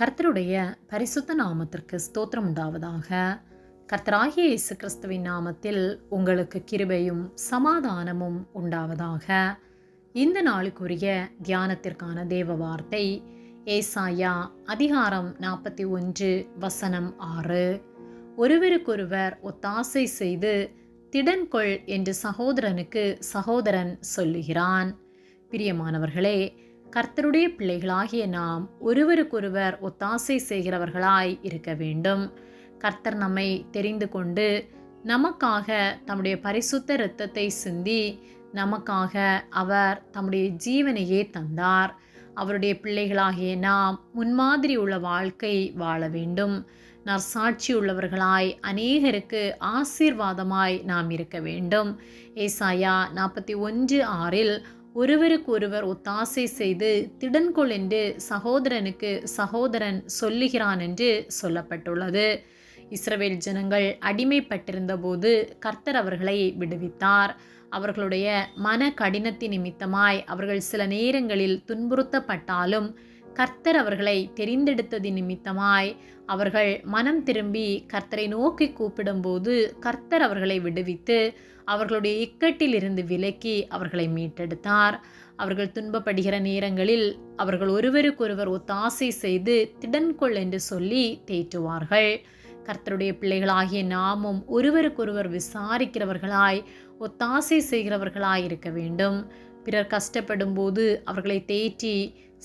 கர்த்தருடைய பரிசுத்த நாமத்திற்கு ஸ்தோத்திரம் உண்டாவதாக. கர்த்தராகிய இயேசு கிறிஸ்துவின் நாமத்தில் உங்களுக்கு கிருபையும் சமாதானமும் உண்டாவதாக. இந்த நாளுக்குரிய தியானத்திற்கான தேவ வார்த்தை ஏசாயா அதிகாரம் நாற்பத்தி ஒன்று வசனம் ஆறு. ஒருவருக்கொருவர் ஒத்தாசை செய்து திடன்கொள் என்று சகோதரனுக்கு சகோதரன் சொல்லுகிறான். பிரியமானவர்களே கர்த்தருடைய பிள்ளைகளாகிய நாம் ஒருவருக்கொருவர் ஒத்தாசை செய்கிறவர்களாய் இருக்க வேண்டும். கர்த்தர் நம்மை தெரிந்து கொண்டு நமக்காக தம்முடைய பரிசுத்த இரத்தத்தை சிந்தி நமக்காக அவர் தம்முடைய ஜீவனையே தந்தார். அவருடைய பிள்ளைகளாகிய நாம் முன்மாதிரி உள்ள வாழ்க்கை வாழ வேண்டும். நற்சாட்சி உள்ளவர்களாய் அநேகருக்கு ஆசீர்வாதமாய் நாம் இருக்க வேண்டும். ஏசாயா நாற்பத்தி ஒன்று ஆறில் ஒருவருக்கொருவர் ஒத்தாசை செய்து திடன்கொள் என்று சகோதரனுக்கு சகோதரன் சொல்லுகிறான் என்று சொல்லப்பட்டுள்ளது. இஸ்ரவேல் ஜனங்கள் அடிமைப்பட்டிருந்த போது கர்த்தர் அவர்களை விடுவித்தார். அவர்களுடைய மன கடினத்தின் நிமித்தமாய் அவர்கள் சில நேரங்களில் துன்புறுத்தப்பட்டாலும் கர்த்தர் அவர்களை தெரிந்தெடுத்தது நிமித்தமாய் அவர்கள் மனம் திரும்பி கர்த்தரை நோக்கி கூப்பிடும்போது கர்த்தர் அவர்களை விடுவித்து அவர்களுடைய இக்கட்டில் இருந்து விலக்கி அவர்களை மீட்டெடுத்தார். அவர்கள் துன்பப்படுகிற நேரங்களில் அவர்கள் ஒருவருக்கொருவர் ஒத்தாசை செய்து திடன்கொள் என்று சொல்லி தேற்றுவார்கள். கர்த்தருடைய பிள்ளைகளாகிய நாமும் ஒருவருக்கொருவர் விசாரிக்கிறவர்களாய் ஒத்தாசை செய்கிறவர்களாய் இருக்க வேண்டும். பிறர் கஷ்டப்படும் போது அவர்களை தேற்றி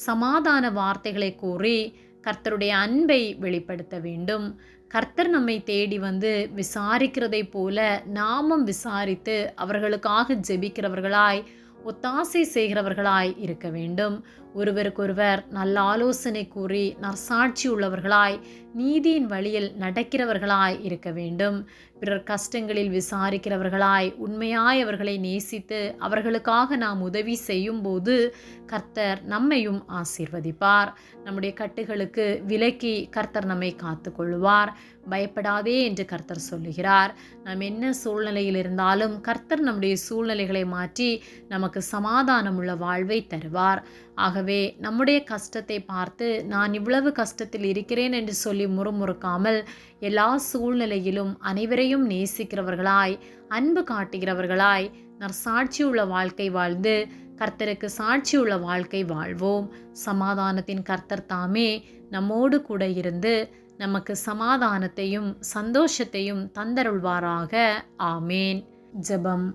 சமாதான வார்த்தைகளை கூறி கர்த்தருடைய அன்பை வெளிப்படுத்த வேண்டும். கர்த்தர் நம்மை தேடி வந்து விசாரிக்கிறதை போல நாமும் விசாரித்து அவர்களுக்காக ஜெபிக்கிறவர்களாய் ஒத்தாசை செய்கிறவர்களாய் இருக்க வேண்டும். ஒருவருக்கொருவர் நல்ல ஆலோசனை கூறி நற்சாட்சி உள்ளவர்களாய் நீதியின் வழியில் நடக்கிறவர்களாய் இருக்க வேண்டும். பிறர் கஷ்டங்களில் விசாரிக்கிறவர்களாய் உண்மையாய் அவர்களை நேசித்து அவர்களுக்காக நாம் உதவி செய்யும் போது கர்த்தர் நம்மையும் ஆசீர்வதிப்பார். நம்முடைய கட்டுகளுக்கு விலக்கி கர்த்தர் நம்மை காத்து கொள்வார் பயப்படாதே என்று கர்த்தர் சொல்லுகிறார். நாம் என்ன சூழ்நிலையில் இருந்தாலும் கர்த்தர் நம்முடைய சூழ்நிலைகளை மாற்றி நமக்கு நமக்கு சமாதானமுள்ள வாழ்வை தருவார். ஆகவே நம்முடைய கஷ்டத்தை பார்த்து நான் இவ்வளவு கஷ்டத்தில் இருக்கிறேன் என்று சொல்லி முறுமுறுக்காமல் எல்லா சூழ்நிலையிலும் அனைவரையும் நேசிக்கிறவர்களாய் அன்பு காட்டுகிறவர்களாய் நற்சாட்சி உள்ள வாழ்க்கை வாழ்ந்து கர்த்தருக்கு சாட்சி உள்ள வாழ்க்கை வாழ்வோம். சமாதானத்தின் கர்த்தர் தாமே நம்மோடு கூட இருந்து நமக்கு சமாதானத்தையும் சந்தோஷத்தையும் தந்தருள்வாராக. ஆமேன். ஜெபம்.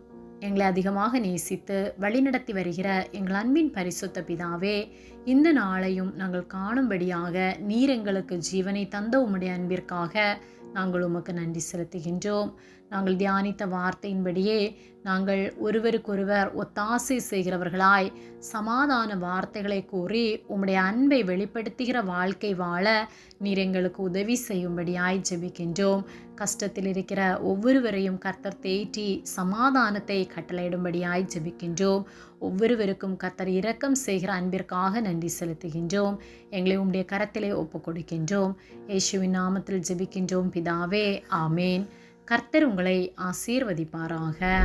எங்களை அதிகமாக நேசித்து வழிநடத்தி வருகிற எங்கள் அன்பின் பரிசுத்த பிதாவே இந்த நாளையும் நாங்கள் காணும்படியாக நீர் எங்களுக்கு ஜீவனை தந்த உம்முடைய அன்பிற்காக நாங்கள் உமக்கு நன்றி செலுத்துகின்றோம். நாங்கள் தியானித்த வார்த்தையின்படியே நாங்கள் ஒருவருக்கொருவர் ஒத்தாசை செய்கிறவர்களாய் சமாதான வார்த்தைகளை கூறி உம்முடைய அன்பை வெளிப்படுத்துகிற வாழ்க்கை வாழ நீர் எங்களுக்கு உதவி செய்யும்படியாய் ஜெபிக்கின்றோம். கஷ்டத்தில் இருக்கிற ஒவ்வொருவரையும் கர்த்தர் தேற்றி சமாதானத்தை கட்டளையிடும்படியாய் ஜெபிக்கின்றோம். ஒவ்வொருவருக்கும் கர்த்தர் இரக்கம் செய்கிற அன்பிற்காக நன்றி செலுத்துகின்றோம். எங்களை உம்முடைய கரத்திலே ஒப்புக் கொடுக்கின்றோம் இயேசுவின் நாமத்தில் ஜெபிக்கின்றோம். பிதாவே ஆமேன். கர்த்தர் உங்களை ஆசீர்வதிப்பாராக.